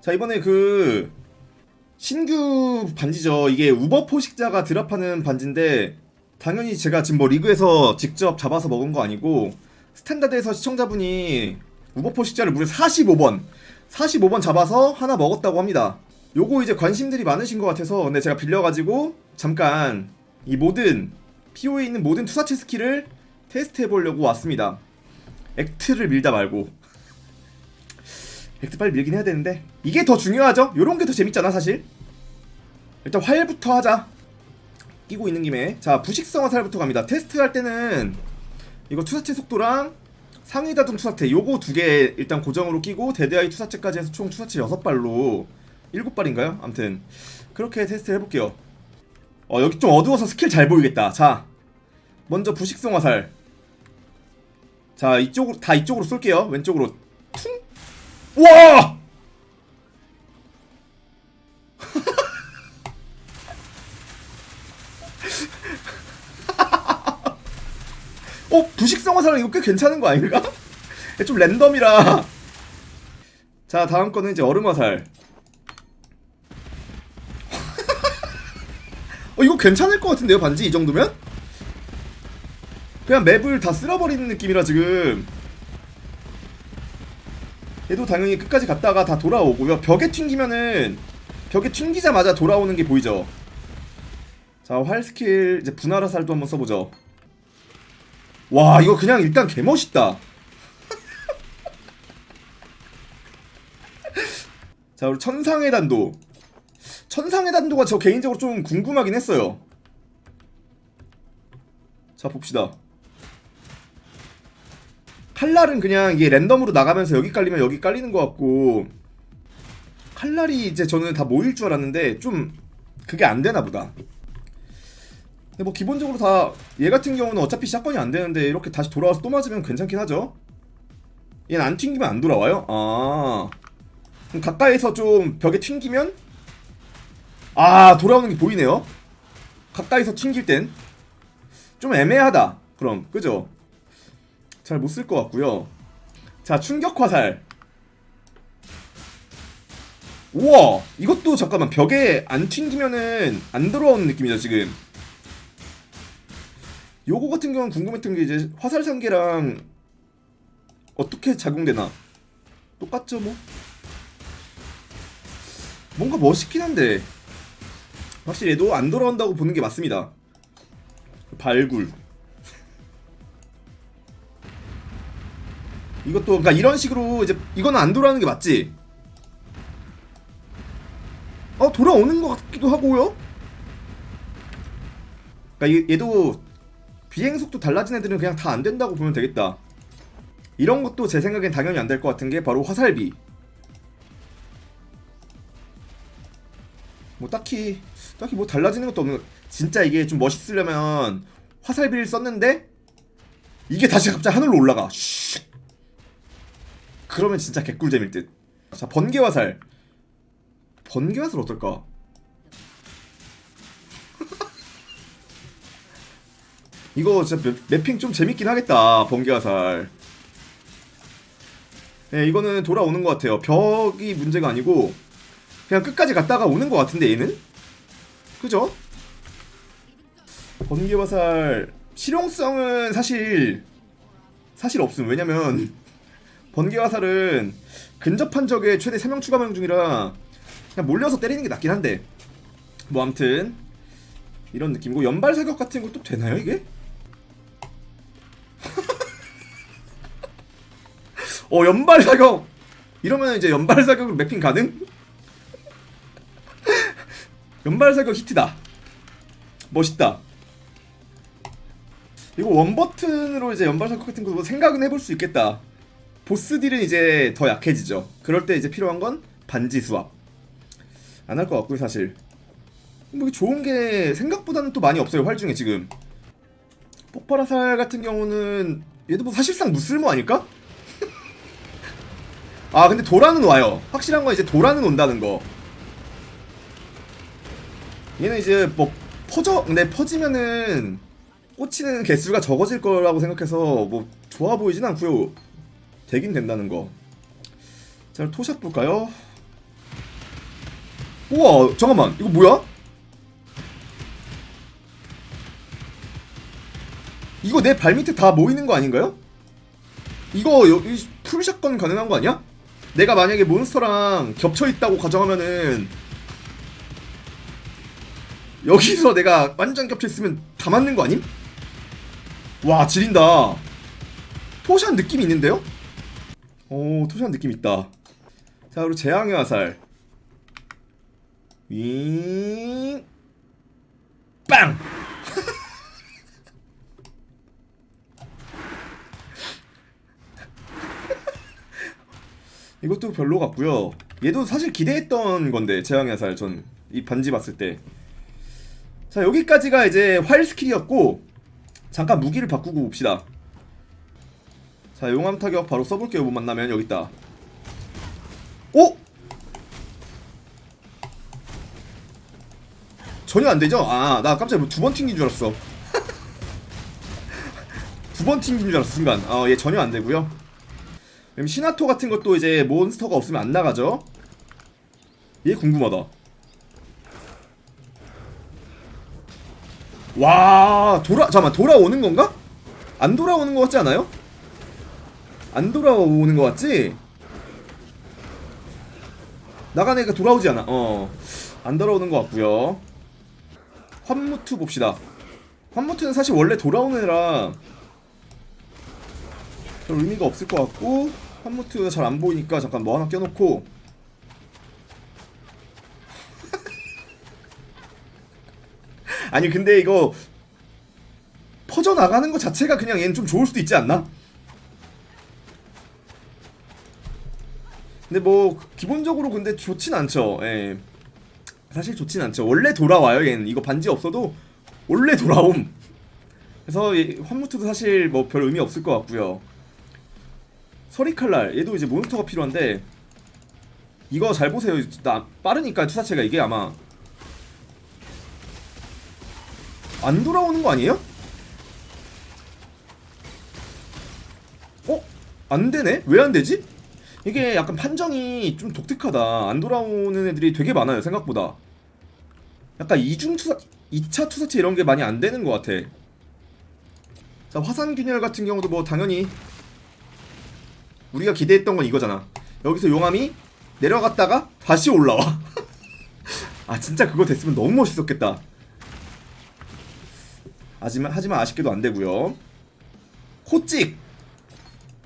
자 이번에 그 신규 반지죠. 이게 우버 포식자가 드랍하는 반지인데 당연히 제가 지금 뭐 리그에서 직접 잡아서 먹은 거 아니고 스탠다드에서 시청자분이 우버 포식자를 무려 45번 45번 잡아서 하나 먹었다고 합니다. 요거 이제 관심들이 많으신 것 같아서 근데 제가 빌려가지고 잠깐 이 모든 PO에 있는 모든 투사체 스킬을 테스트 해보려고 왔습니다. 액트를 밀다 말고 액트 빨리 밀긴 해야 되는데 이게 더 중요하죠? 요런 게 더 재밌잖아 사실. 일단 활부터 하자. 끼고 있는 김에. 자 부식성 화살부터 갑니다. 테스트 할 때는 이거 투사체 속도랑 상위 다중 투사체 요거 두 개 일단 고정으로 끼고 데드아이 투사체까지 해서 총 투사체 6발로 7발인가요? 암튼 그렇게 테스트 해볼게요. 어 여기 좀 어두워서 스킬 잘 보이겠다. 자 먼저 부식성 화살. 자 이쪽으로 다 이쪽으로 쏠게요. 왼쪽으로 퉁 와! 어 부식성 화살은 이거 꽤 괜찮은 거 아닌가? 좀 랜덤이라 자 다음 거는 이제 얼음 화살 어 이거 괜찮을 것 같은데요 반지 이 정도면? 그냥 맵을 다 쓸어버리는 느낌이라 지금 얘도 당연히 끝까지 갔다가 다 돌아오고요. 벽에 튕기면은 벽에 튕기자마자 돌아오는 게 보이죠? 자 활 스킬 이제 분화라살도 한번 써보죠. 와 이거 그냥 일단 개멋있다. 자 우리 천상의 단도. 천상의 단도가 저 개인적으로 좀 궁금하긴 했어요. 자 봅시다 칼날은 그냥 이게 랜덤으로 나가면서 여기 깔리면 여기 깔리는 것 같고 칼날이 이제 저는 다 모일 줄 알았는데 좀 그게 안 되나 보다. 근데 뭐 기본적으로 다 얘 같은 경우는 어차피 샷건이 안 되는데 이렇게 다시 돌아와서 또 맞으면 괜찮긴 하죠. 얘는 안 튕기면 안 돌아와요? 아. 그럼 가까이서 좀 벽에 튕기면? 아 돌아오는 게 보이네요. 가까이서 튕길 땐. 좀 애매하다 그럼. 그죠? 잘 못 쓸 것 같고요. 자 충격 화살. 우와 이것도 잠깐만 벽에 안 튕기면은 안 들어오는 느낌이죠 지금. 요거 같은 경우는 궁금했던 게 이제 화살 상계랑 어떻게 작용되나? 똑같죠 뭐? 뭔가 멋있긴 한데. 확실히 얘도 안 돌아온다고 보는 게 맞습니다. 발굴 이것도 그러니까 이런 식으로 이제 이거는 안 돌아오는 게 맞지 어 돌아오는 것 같기도 하고요 그러니까 얘- 얘도 비행 속도 달라진 애들은 그냥 다 안 된다고 보면 되겠다. 이런 것도 제 생각엔 당연히 안 될 것 같은 게 바로 화살비. 뭐 딱히 딱히 뭐 달라지는 것도 없는. 진짜 이게 좀 멋있으려면 화살비를 썼는데 이게 다시 갑자기 하늘로 올라가. 슉. 그러면 진짜 개꿀잼일 듯. 자 번개 화살. 번개 화살 어떨까? 이거 진짜 맵, 핑좀 재밌긴 하겠다 번개화살 네 이거는 돌아오는 것 같아요 벽이 문제가 아니고 그냥 끝까지 갔다가 오는 것 같은데 얘는 그죠? 번개화살 실용성은 사실 사실 없음 왜냐면 번개 화살은 근접한 적에 최대 3명 추가 명중 중이라 그냥 몰려서 때리는 게 낫긴 한데. 뭐 암튼 이런 느낌이고 연발 사격 같은 것도 되나요 이게? 어 연발 사격! 이러면 이제 연발 사격으로 맵핑 가능? 연발 사격 히트다. 멋있다. 이거 원 버튼으로 이제 연발 사격 같은 거 생각은 해볼 수 있겠다 보스 딜은 이제 더 약해지죠. 그럴 때 이제 필요한 건 반지 수압 안 할 것 같고요 사실. 뭐 좋은 게 생각보다는 또 많이 없어요 활 중에 지금. 폭발화살 같은 경우는 얘도 뭐 사실상 무쓸모 아닐까? 아 근데 도라는 와요. 확실한 건 이제 도라는 온다는 거. 얘는 이제 뭐 퍼져 근데 퍼지면은 꽂히는 개수가 적어질 거라고 생각해서 뭐 좋아 보이진 않고요 되긴 된다는 거 자 토샷 볼까요? 우와 잠깐만 이거 뭐야? 이거 내 발밑에 다 모이는 거 아닌가요? 이거 여기 풀샷건 가능한 거 아니야? 내가 만약에 몬스터랑 겹쳐 있다고 가정하면은 여기서 내가 완전 겹쳐 있으면 다 맞는 거 아님? 와 지린다. 토샷 느낌 있는데요? 오 토샷 느낌 있다. 자 그리고 재앙의 화살. 윙. 빵. 이것도 별로 같고요. 얘도 사실 기대했던 건데 재앙의 화살 전 이 반지 봤을 때. 자 여기까지가 이제 활 스킬이었고 잠깐 무기를 바꾸고 봅시다. 자 용암 타격 바로 써볼게요. 못 만나면 여기 있다. 오? 전혀 안 되죠? 아 나 깜짝 두번 튕긴 줄 알았어. 두 번 튕긴 줄 알았어 순간. 아얘 전혀 안 되고요. 그럼 시나토 같은 것도 이제 몬스터가 없으면 안 나가죠. 얘 궁금하다. 와 돌아 잠깐 돌아오는 건가? 안 돌아오는 것 같지 않아요? 안 돌아오는 것 같지? 나간 애가 돌아오지 않아. 어. 안 돌아오는 것 같고요. 환무투 봅시다. 환무투는 사실 원래 돌아오는 애라 별 의미가 없을 것 같고 환무투가 잘안 보이니까 잠깐 뭐 하나 껴놓고 아니 근데 이거 퍼져 나가는 것 자체가 그냥 얘는 좀 좋을 수도 있지 않나? 근데 뭐 기본적으로 근데 좋진 않죠. 예. 사실 좋진 않죠. 원래 돌아와요. 얘는 이거 반지 없어도 원래 돌아옴. 그래서 이 환무트도 사실 뭐 별 의미 없을 것 같고요. 서리칼날 얘도 이제 몬스터가 필요한데 이거 잘 보세요. 나 빠르니까 투사체가 이게 아마 안 돌아오는 거 아니에요? 어? 안 되네? 왜 안 되지? 이게 약간 판정이 좀 독특하다. 안 돌아오는 애들이 되게 많아요, 생각보다. 약간 이중 투사, 2차 투사체 이런 게 많이 안 되는 것 같아. 자, 화산 균열 같은 경우도 뭐 당연히 우리가 기대했던 건 이거잖아. 여기서 용암이 내려갔다가 다시 올라와. 아, 진짜 그거 됐으면 너무 멋있었겠다. 하지만 하지만 아쉽게도 안 되고요. 코찍.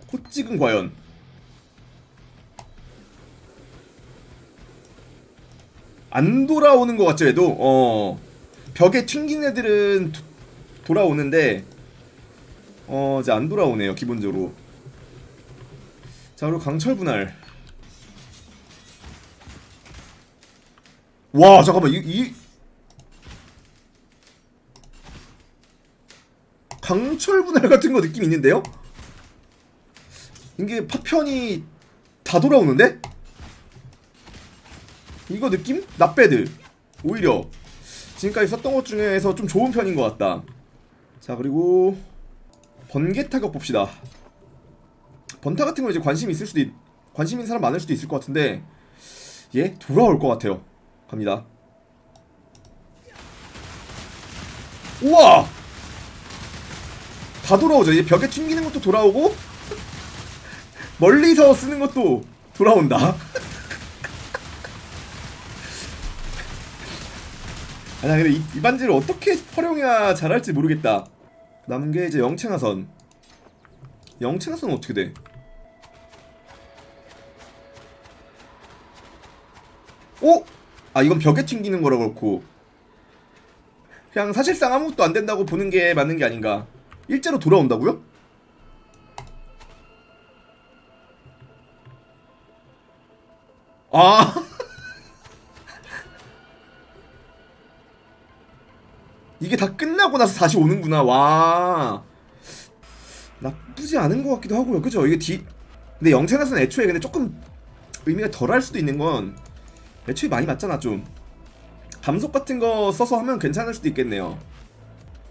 코찍은 과연 안 돌아오는 것 같죠, 얘도. 어. 벽에 튕긴 애들은 도, 돌아오는데 어, 이제 안 돌아오네요, 기본적으로. 자, 그리고 강철 분할. 와, 잠깐만. 이, 이 강철 분할 같은 거 느낌 있는데요? 이게 파편이 다 돌아오는데? 이거 느낌? 나배드 오히려 지금까지 썼던 것 중에서 좀 좋은 편인 것 같다. 자 그리고 번개 타격 봅시다. 번타 같은 거 이제 관심 있을 수도 있, 관심 있는 사람 많을 수도 있을 것 같은데 얘 돌아올 것 같아요. 갑니다. 우와! 다 돌아오죠. 이제 벽에 튕기는 것도 돌아오고 멀리서 쓰는 것도 돌아온다 나 근데 이, 이 반지를 어떻게 활용해야 잘할지 모르겠다. 남은 게 이제 영채나선. 영채나선은 어떻게 돼? 오? 아, 이건 벽에 튕기는 거라 그렇고. 그냥 사실상 아무것도 안 된다고 보는 게 맞는 게 아닌가. 일제로 돌아온다고요? 아. 이게 다 끝나고 나서 다시 오는구나. 와. 나쁘지 않은 것 같기도 하고요. 그죠? 이게 뒤. 근데 영채나선 애초에 근데 조금 의미가 덜할 수도 있는 건 애초에 많이 맞잖아 좀. 감속 같은 거 써서 하면 괜찮을 수도 있겠네요.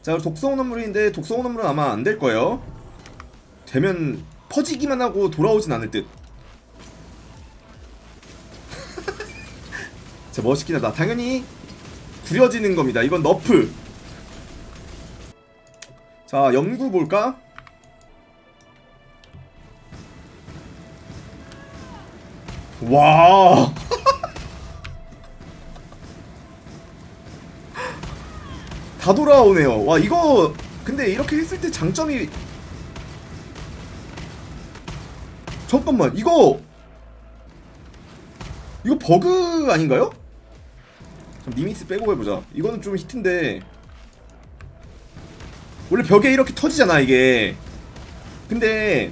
자, 독성 오너물인데 독성 오너물은 아마 안 될 거예요. 되면 퍼지기만 하고 돌아오진 않을 듯. 진짜 멋있긴 하다 당연히 구려지는 겁니다 이건 너프 자 연구 볼까? 와 다 돌아오네요. 와 이거 근데 이렇게 했을 때 장점이 잠깐만 이거 이거 버그 아닌가요? 좀 리미스 빼고 해보자. 이거는 좀 히트인데 원래 벽에 이렇게 터지잖아 이게. 근데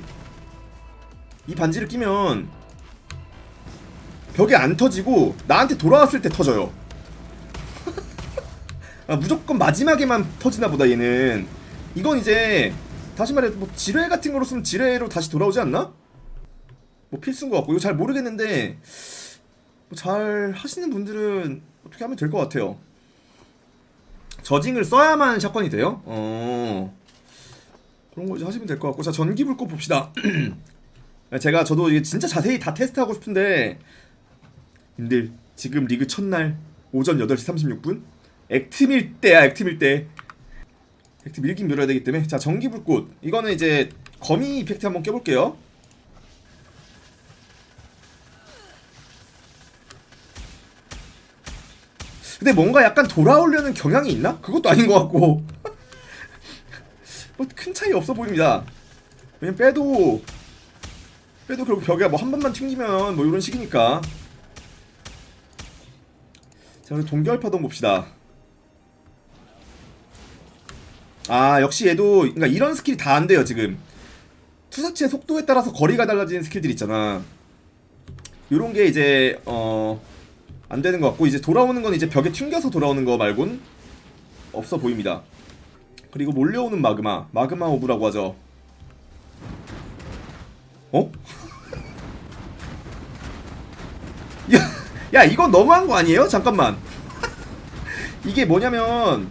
이 반지를 끼면 벽에 안 터지고 나한테 돌아왔을 때 터져요. 아, 무조건 마지막에만 터지나 보다 얘는 이건 이제 다시 말해 뭐 지뢰 같은 거로 쓰면 지뢰로 다시 돌아오지 않나? 뭐 필수인 것 같고 이거 잘 모르겠는데 뭐 잘 하시는 분들은 어떻게 하면 될 것 같아요 저징을 써야만 샷건이 돼요? 어. 그런 거 이제 하시면 될 것 같고. 자 전기 불꽃 봅시다. 제가 저도 이게 진짜 자세히 다 테스트하고 싶은데. 님들 지금 리그 첫날 오전 8시 36분? 액트 밀 때야 액트 밀 때. 액트 밀긴 밀어야 되기 때문에. 자 전기불꽃. 이거는 이제 거미 이펙트 한번 껴볼게요 근데 뭔가 약간 돌아오려는 경향이 있나? 그것도 아닌 것 같고. 뭐 큰 차이 없어 보입니다. 왜냐면 빼도 빼도 결국 벽에 뭐 한 번만 튕기면 뭐 이런 식이니까. 자 우리 동결파동 봅시다. 아 역시 얘도 그러니까 이런 스킬이 다 안 돼요 지금. 투사체 속도에 따라서 거리가 달라지는 스킬들 있잖아. 요런 게 이제 어 안 되는 것 같고 이제 돌아오는 건 이제 벽에 튕겨서 돌아오는 거 말곤 없어 보입니다 그리고 몰려오는 마그마 마그마 오브라고 하죠 어? 야, 야 이건 너무한 거 아니에요? 잠깐만 이게 뭐냐면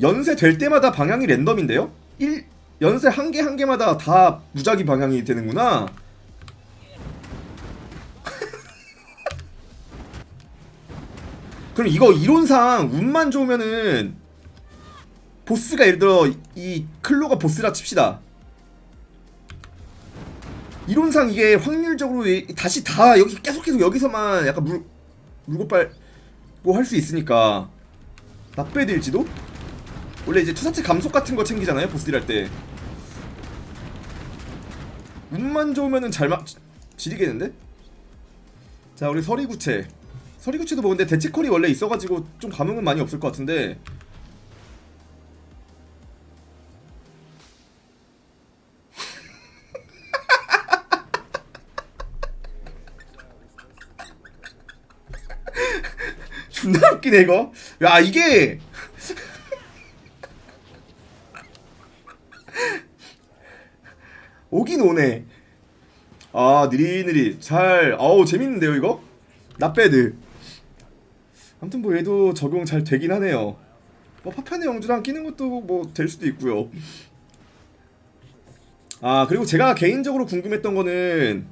연쇄 될 때마다 방향이 랜덤인데요? 1 연쇄 한 개 한 개마다 다 무작위 방향이 되는구나. 그럼 이거 이론상 운만 좋으면은 보스가 예를 들어 이 클로가 보스라 칩시다. 이론상 이게 확률적으로 이- 다시 다 여기 계속 계속 여기서만 약간 물 물고 빨고 할 수 있으니까 납배될지도? 원래 이제 투사체 감속 같은 거 챙기잖아요 보스딜 할 때. 운만 좋으면은 잘 막 지리겠는데? 자 우리 서리구체. 서리구체도 뭐 근데 대치콜이 원래 있어가지고 좀 감흥은 많이 없을 것 같은데. 존나 웃기네 이거. 야 이게 오긴 오네. 아 느릿느릿 잘. 아우 재밌는데요 이거? 나배드. 아무튼 뭐 얘도 적용 잘 되긴 하네요. 뭐 파편의 영주랑 끼는 것도 뭐 될 수도 있고요. 아 그리고 제가 개인적으로 궁금했던 거는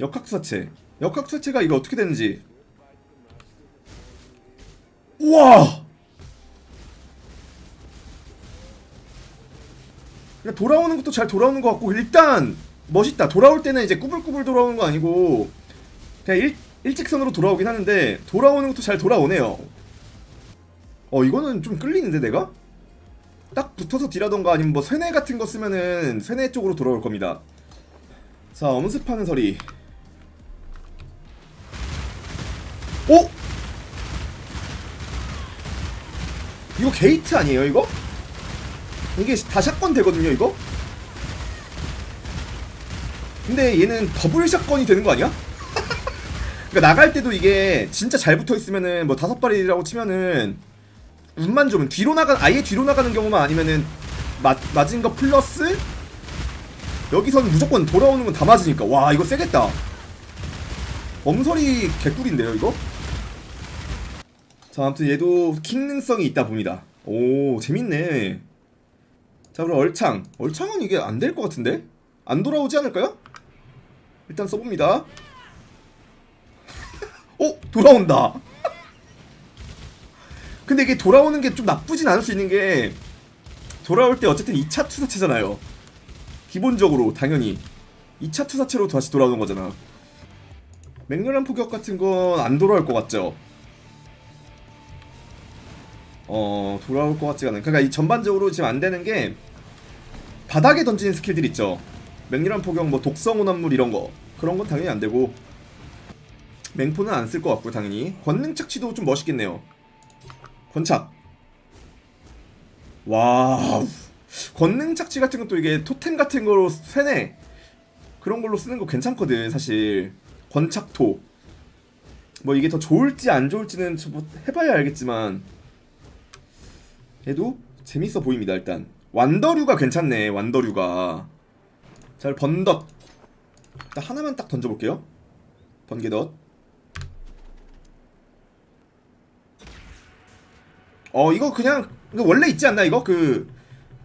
역학수사체. 역학수사체가 이거 어떻게 되는지. 우와! 그냥 돌아오는 것도 잘 돌아오는 것 같고 일단 멋있다. 돌아올 때는 이제 꾸불꾸불 돌아오는 거 아니고 그냥 일, 일직선으로 돌아오긴 하는데 돌아오는 것도 잘 돌아오네요. 어 이거는 좀 끌리는데 내가? 딱 붙어서 딜하던가 아니면 뭐 쇠뇌 같은 거 쓰면은 쇠뇌 쪽으로 돌아올 겁니다. 자 엄습하는 소리. 오! 이거 게이트 아니에요 이거? 이게 다 샷건 되거든요 이거? 근데 얘는 더블 샷건이 되는 거 아니야? 그러니까 나갈 때도 이게 진짜 잘 붙어 있으면은 뭐 다섯 발이라고 치면은 운만 좋으면 뒤로 나가 아예 뒤로 나가는 경우만 아니면은 맞 맞은 거 플러스 여기서는 무조건 돌아오는 건 다 맞으니까 와 이거 세겠다. 엄설이 개꿀인데요 이거? 자 아무튼 얘도 킹능성이 있다 봅니다. 오 재밌네. 자 그럼 얼창 얼창은 이게 안 될 것 같은데 안 돌아오지 않을까요? 일단 써봅니다. 오 돌아온다. 근데 이게 돌아오는 게 좀 나쁘진 않을 수 있는 게 돌아올 때 어쨌든 2차 투사체잖아요. 기본적으로 당연히 2차 투사체로 다시 돌아오는 거잖아. 맹렬한 포격 같은 건 안 돌아올 것 같죠? 어 돌아올 것 같지가 않아요. 그러니까 이 전반적으로 지금 안 되는 게 바닥에 던지는 스킬들 있죠. 맹렬한 포격, 뭐 독성 오남물 이런 거 그런 건 당연히 안 되고 맹포는 안 쓸 것 같고 당연히 권능 착취도 좀 멋있겠네요. 권착. 와우. 권능 착취 같은 것도 이게 토템 같은 거로 세네. 그런 걸로 쓰는 거 괜찮거든 사실. 권착토. 뭐 이게 더 좋을지 안 좋을지는 저뭐 해봐야 알겠지만 얘도 재밌어 보입니다 일단. 완더류가 괜찮네 완더류가. 잘 번덧. 일단 하나만 딱 던져볼게요. 번개덧. 어 이거 그냥 이거 원래 있지 않나 이거? 그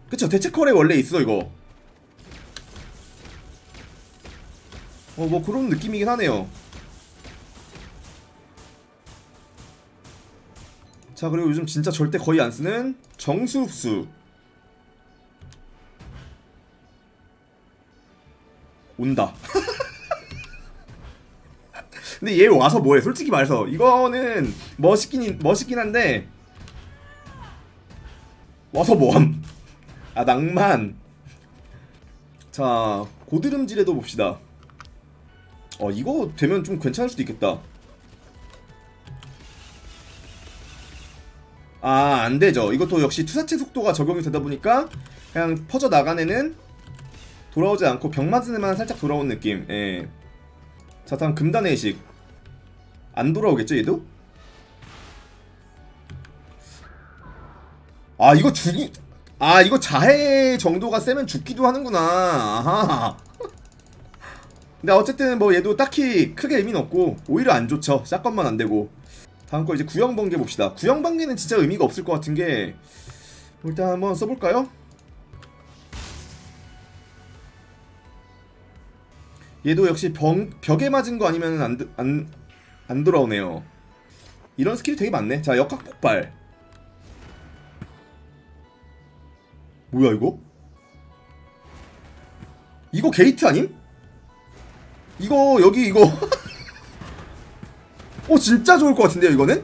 그쵸 대체컬에 원래 있어 이거. 어 뭐 그런 느낌이긴 하네요. 자 그리고 요즘 진짜 절대 거의 안 쓰는 정수흡수. 온다. 근데 얘 와서 뭐해? 솔직히 말해서. 이거는 멋있긴 멋있긴 한데 와서 뭐함? 아 낭만. 자 고드름질에도 봅시다. 어 이거 되면 좀 괜찮을 수도 있겠다. 아 안되죠. 이것도 역시 투사체 속도가 적용이 되다 보니까 그냥 퍼져 나간 애는 돌아오지 않고 병 맞은 애만 살짝 돌아온 느낌. 예. 자 다음 금단의 의식. 안 돌아오겠죠 얘도? 아 이거 죽이 아 이거 자해 정도가 세면 죽기도 하는구나. 아하. 근데 어쨌든 뭐 얘도 딱히 크게 의미는 없고 오히려 안 좋죠. 샷건만 안 되고. 다음 거 이제 구형 번개 봅시다. 구형 번개는 진짜 의미가 없을 것 같은 게 일단 한번 써볼까요? 얘도 역시 병, 벽에 맞은 거 아니면 안, 드- 안, 안 돌아오네요. 이런 스킬이 되게 많네. 자 역학 폭발 뭐야 이거? 이거 게이트 아님? 이거 여기 이거 어 진짜 좋을 것 같은데요 이거는?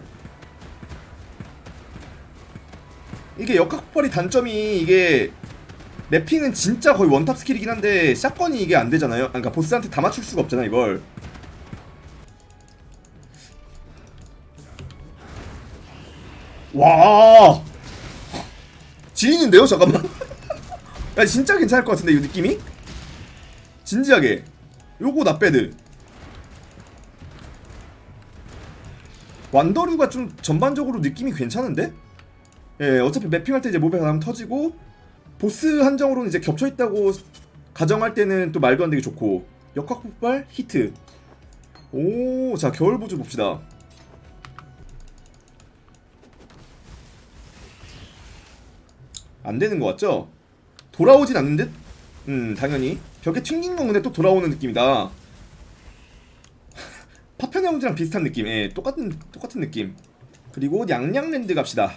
이게 역학폭발이 단점이 이게 랩핑은 진짜 거의 원탑 스킬이긴 한데 샷건이 이게 안 되잖아요 그러니까 보스한테 다 맞출 수가 없잖아 이걸 와 지리는데요? 잠깐만. 야 진짜 괜찮을 것 같은데 이 느낌이? 진지하게. 요거 나빼드. 완더류가 좀 전반적으로 느낌이 괜찮은데? 예, 어차피 매핑할 때 이제 모베 가면 터지고 보스 한정으로는 이제 겹쳐 있다고 가정할 때는 또 말도 안 되게 좋고 역학 폭발 히트. 오, 자 겨울 보조 봅시다. 안 되는 것 같죠? 돌아오진 않는 듯? 음, 당연히. 벽에 튕긴 건 근데 또 돌아오는 느낌이다. 파편의 형제랑 비슷한 느낌. 예, 똑같은, 똑같은 느낌. 그리고 양양랜드 갑시다.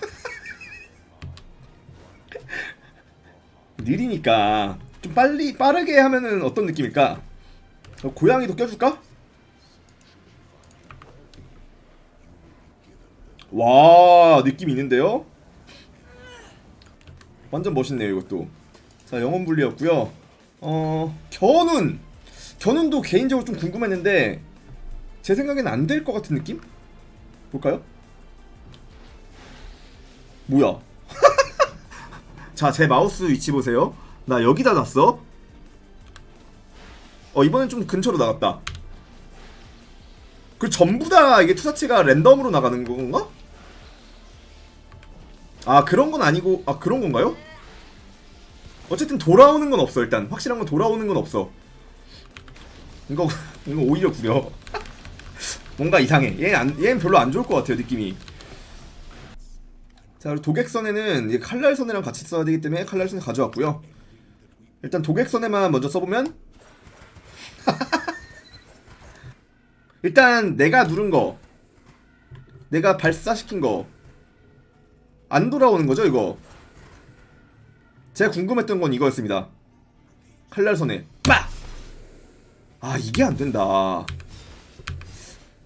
느리니까 좀 빨리 빠르게 하면은 어떤 느낌일까? 어, 고양이도 껴줄까? 와 느낌 있는데요? 완전 멋있네요 이것도 자 영혼 분리였고요 어 견운 견운도 개인적으로 좀 궁금했는데 제 생각엔 안 될 것 같은 느낌? 볼까요? 뭐야 자 제 마우스 위치 보세요 나 여기다 놨어 어 이번엔 좀 근처로 나갔다 그 전부 다 이게 투사체가 랜덤으로 나가는 건가? 아 그런 건 아니고 아 그런 건가요? 어쨌든 돌아오는 건 없어 일단. 확실한 건 돌아오는 건 없어. 이거 이거 오히려 구려. 뭔가 이상해. 얘는 별로 안 좋을 것 같아요 느낌이. 자 그리고 도객선에는 칼날선이랑 같이 써야 되기 때문에 칼날선 가져왔고요. 일단 도객선에만 먼저 써보면 일단 내가 누른 거 내가 발사시킨 거 안 돌아오는 거죠 이거? 제가 궁금했던 건 이거였습니다. 칼날선에 빡! 아 이게 안 된다.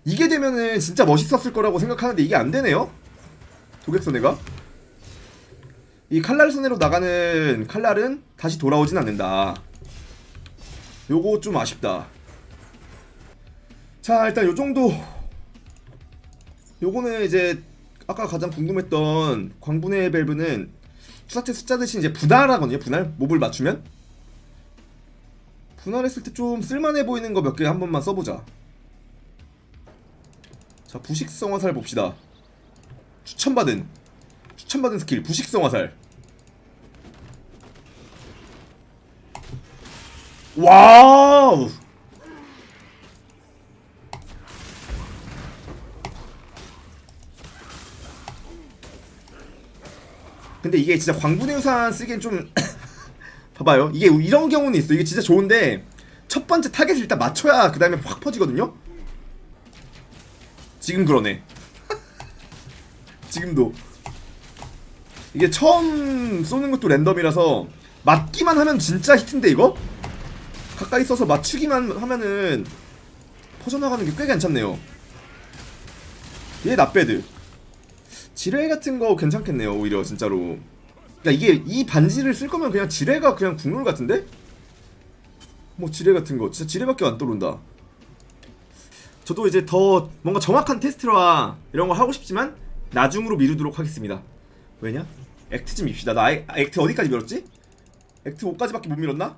이게 되면은 진짜 멋있었을 거라고 생각하는데 이게 안 되네요? 도객선회가? 이 칼날선회로 나가는 칼날은 다시 돌아오진 않는다. 요거 좀 아쉽다. 자 일단 요 정도. 요거는 이제 아까 가장 궁금했던 광분의 밸브는 투사체 숫자 대신 이제 분할하거든요 분할? 몹을 맞추면? 분할했을 때 좀 쓸만해 보이는 거 몇 개 한 번만 써보자. 자 부식성 화살 봅시다. 추천받은 추천받은 스킬 부식성 화살. 와우 근데 이게 진짜 광분의 유산 쓰기엔 좀 봐봐요. 이게 이런 경우는 있어 이게 진짜 좋은데 첫 번째 타겟을 일단 맞춰야 그 다음에 확 퍼지거든요? 지금 그러네. 지금도. 이게 처음 쏘는 것도 랜덤이라서 맞기만 하면 진짜 히트인데 이거? 가까이 써서 맞추기만 하면은 퍼져나가는 게 꽤 괜찮네요. 얘 나배드 지뢰 같은 거 괜찮겠네요 오히려 진짜로 그러니까 이게 이 반지를 쓸 거면 그냥 지뢰가 그냥 국룰 같은데? 뭐 지뢰 같은 거 진짜 지뢰밖에 안 떠오른다 저도 이제 더 뭔가 정확한 테스트와 이런 거 하고 싶지만 나중으로 미루도록 하겠습니다 왜냐? 액트 좀 밉시다 나 아예- 액트 어디까지 밀었지? 액트 5까지밖에 못 밀었나?